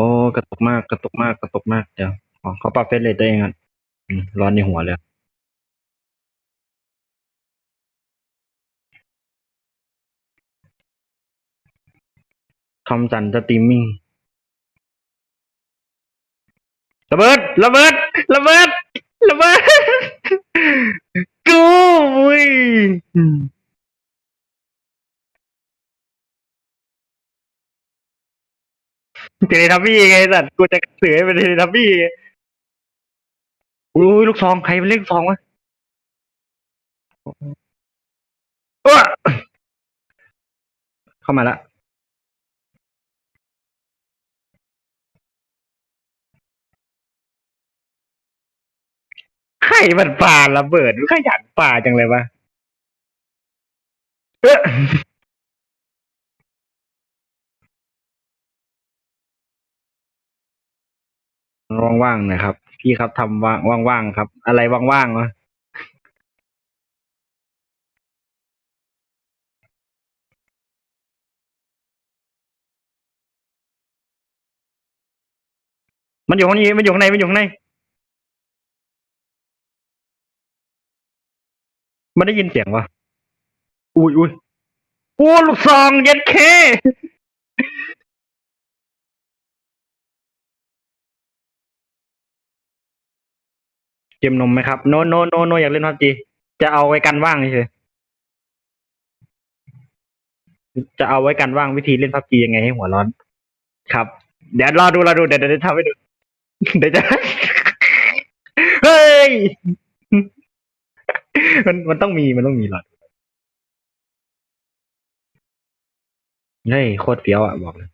อ้กระตุกมากกระตุกมากกระตุกมากเดี๋ยวอ๋อเขาปรับเฟรมเรทตัวเองอะอืมร้อนในหัวเลยคำสั่นสตรีมมิ่งระเบิดระเบิดระเบิดระเบิดกูอุ้ย เทเลทับบี้ไงสัตว์กูจะเสือให้เป็นเทเลทับบี้ไงอุ้ยลูกซองใครเป็นเล่นลูกซองวะอ้วเข้ามาละใครมันป่าระเบิดขยันป่าจังเลยวะเออ ว่างๆหนะครับ พี่ครับทำว่างว่างๆครับ อะไรว่างๆวะมันอยู่ข้างนี้มันอยู่ข้างในมันอยู่ข้างในมันได้ยินเสียงวะอุ้ยอุ้ยโอ้ลูกซองเย็ดเค เกมนมไหมครับ โนโนโนโนอยากเล่นพับจี จะเอาไว้กันว่างเฉยจะเอาไว้กันว่างวิธีเล่นพับจียังไงให้หัวร้อน ครับ เดี๋ยวรอดูรอดูเดี๋ยวเดี๋ยวทำให้ดู เดี๋ยวจะ เฮ้ย มันมันต้องมีมันต้องมีหรอเฮ้ยโคตรเฟี้ยวอะบอกเลย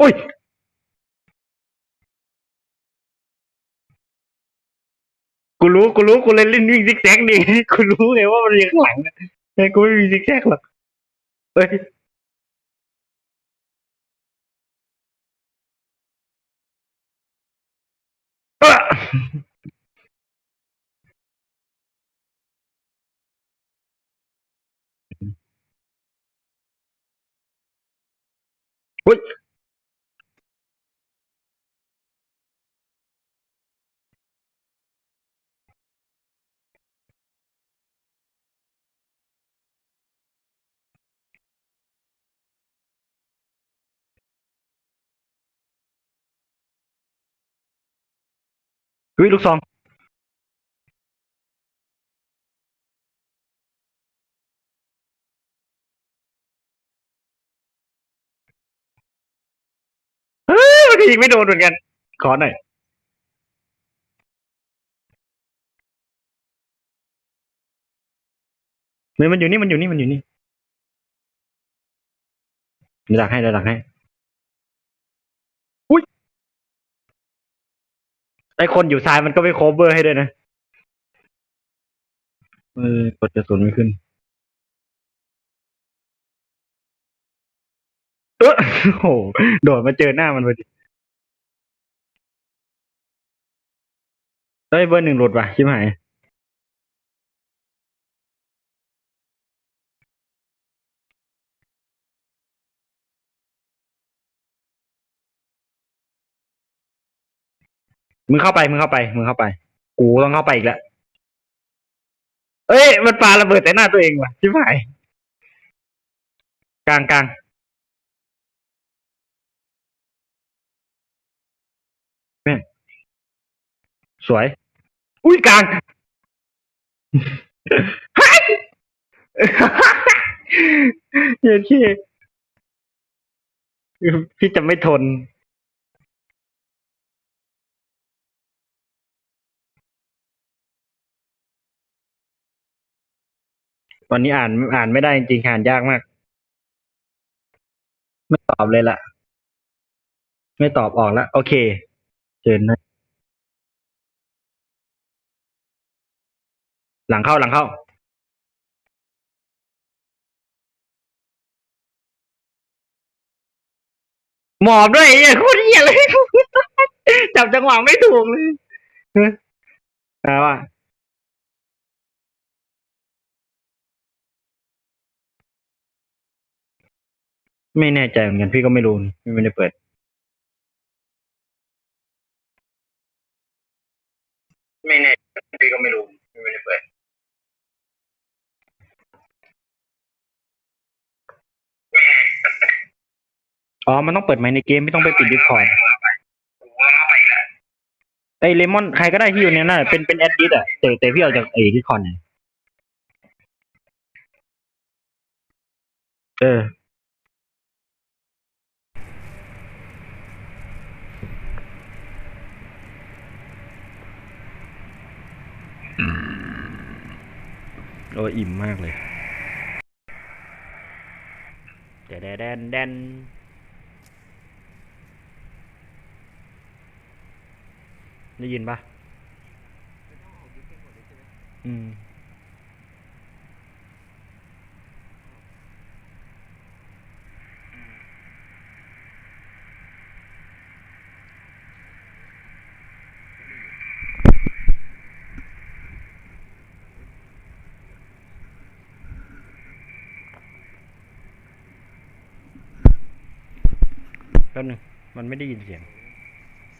อ้ยกูรู้กูรู้กูเลยเล่นวิ่งซิกแซกนี่กูรู้ไงว่ามันอยู่ข้างหลังนะแต่กูไม่มีซิกแซกหรอกเฮ้ยเอ้อ อุ้ยอุ้ยลูกซองเฮ้ยมันยิงไม่โดนเหมือนกัน ขอหน่อยเฮ้ยมันอยู่นี่มันอยู่นี่มันอยู่นี่เดี๋ยวดักให้เดี๋ยวดักให้ ไอคนอยู่ซ้ายมันก็ไม่โคเวอร์ให้ด้วยนะ เออกดกระสุนไม่ขึ้น เออโอ้โหโดดมาเจอหน้ามันพอดีเฮ้ยเบอร์หนึ่งหลุดว่ะชิบหาย มึงเข้าไปมึงเข้าไปมึงเข้าไป กูต้องเข้าไปอีกแล้วเอ้ย มันปาระเบิดแต่หน้าตัวเองว่ะชิบหายกลางกลางแม่งสวย อุ้ยกลางเฮ้ยเฮ้ยพี่พี่จะไม่ทน วันนี้อ่านอ่านไม่ได้จริงๆอ่านยากมาก ไม่ตอบเลยล่ะ ไม่ตอบออกแล้ว โอเคเชิญนะหลังเข้าหลังเข้า หมอบด้วยไอ้เหี้ยโคตรเหี้ยเลยจับจังหวะไม่ถูกเลยเออเอาว่า ไม่แน่ใจเหมือนกัน พี่ก็ไม่รู้นี่พี่ไม่ได้เปิดไม่แน่พี่ก็ไม่รู้พี่ไม่ได้เปิด อ๋อ มันต้องเปิดไมค์ในเกมไม่ต้องไปปิดดิสคอร์ดไอเลมอนใครก็ได้ที่อยู่ในนั้นนะเป็นเป็นแอดดิสอะแต่แต่พี่เอาจากไอ้ดิสคอร์ดเนี่ยเออ โอ้ยอิ่มมากเลยแดนแดนแดนได้ยินปะอืม ป๊บนึงมันไม่ได้ยินเสียง